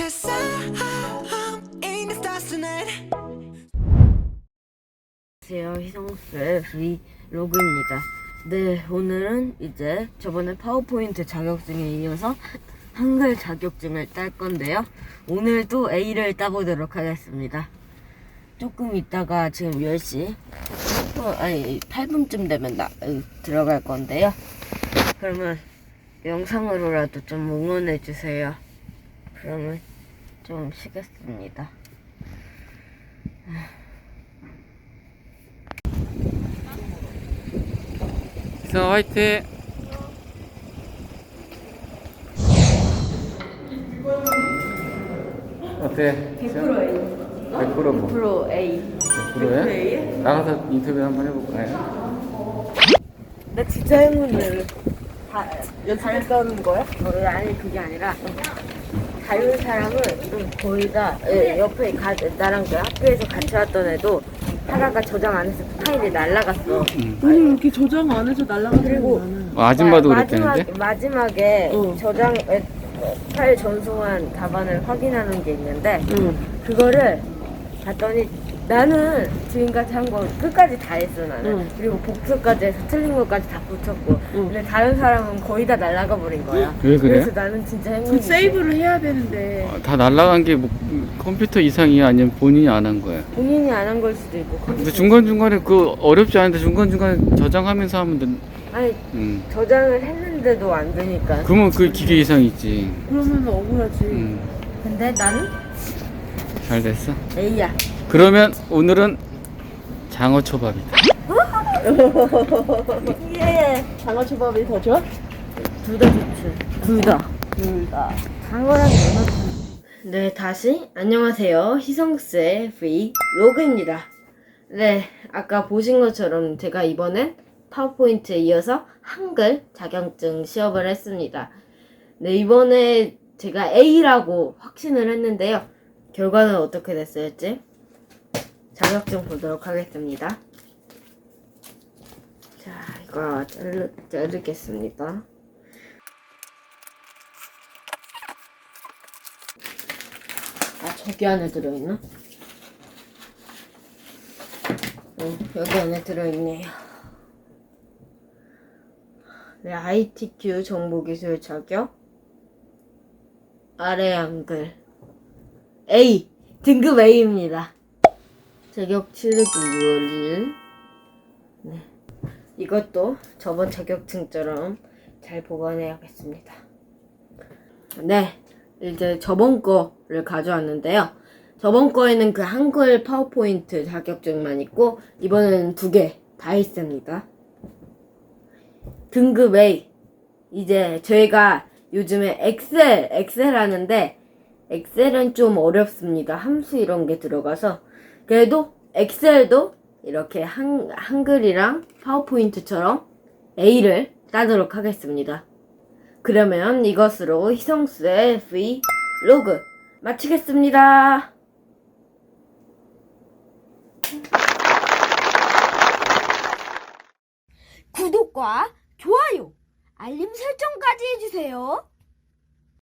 Cause I'm in the stars tonight. 안녕하세요 희성스의 브이로그입니다. 네 오늘은 이제 저번에 파워포인트 자격증에 이어서 한글 자격증을 딸 건데요. 오늘도 A를 따보도록 하겠습니다. 조금 있다가 지금 10시 8분, 아니 8분쯤 되면 나, 으, 들어갈 건데요. 그러면 영상으로라도 좀 응원해 주세요. 그러면 좀 쉬겠습니다 자, 화이팅! 어때? 100% A 100% 뭐? 100% A 100%야? 나가서 인터뷰 한번 해볼까요? 나 진짜 행운을 연습했다는 거야? 어, 아니 그게 아니라 다른 사람은 좀 거의 다 예, 옆에 가, 나랑 그 학교에서 같이 왔던 애도 하다가 저장 안 해서 파일이 날라갔어. 아니 이렇게 저장 안 해서 그리고 거는 어, 아줌마도 마-? 마지막, 마지막에 어. 저장 에, 파일 전송한 답안을 확인하는 게 있는데 응. 그거를 봤더니 나는 지금까지 한 거 끝까지 다 했어 나는 응. 그리고 복수까지 해서 틀린 것까지 다 붙였고 응. 근데 다른 사람은 거의 다 날라가 버린 거야 왜 그래? 그래서 나는 진짜 그 세이브를 해야 되는데 어, 다 날라간 게 뭐, 컴퓨터 이상이야? 아니면 본인이 안 한 거야? 본인이 안 한 걸 수도 있고 근데 중간중간에 그 어렵지 않은데 중간중간에 저장하면서 하면 돼. 아니 음. 저장을 했는데도 안 되니까 그러면 그 기계 이상이지. 그러면 억울하지. 음. 근데 나는 잘 됐어? A야 그러면 오늘은 장어초밥이다. 예. 장어초밥이 더 좋아? 둘 다 좋지. 둘 다. 둘 다. 장어랑 연어. 네 다시. 안녕하세요. 희성스의 브이로그입니다. 네 아까 보신 것처럼 제가 이번엔 파워포인트에 이어서 한글 자격증 시험을 했습니다. 네 이번에 제가 A라고 확신을 했는데요. 결과는 어떻게 됐을지 자격 증 보도록 하겠습니다. 자 이거 자르, 자르겠습니다. 아 저기 안에 들어있나? 응 여기 안에 들어있네요. 네 ITQ 정보기술 자격. 아래 한글. A 등급 A입니다 자격 치르기 6월 2일 네 이것도 저번 자격증처럼 잘 보관해야겠습니다 네 이제 저번 거를 가져왔는데요. 저번 거에는 그 한글 파워포인트 자격증만 있고 이번에는 두 개 다 있습니다. 등급 A. 이제 저희가 요즘에 엑셀, 엑셀 하는데 엑셀은 좀 어렵습니다. 함수 이런 게 들어가서 그래도 엑셀도 이렇게 한, 한글이랑 파워포인트처럼 A를 따도록 하겠습니다. 그러면 이것으로 희성스의 브이로그 마치겠습니다. 구독과 좋아요, 알림 설정까지 해주세요.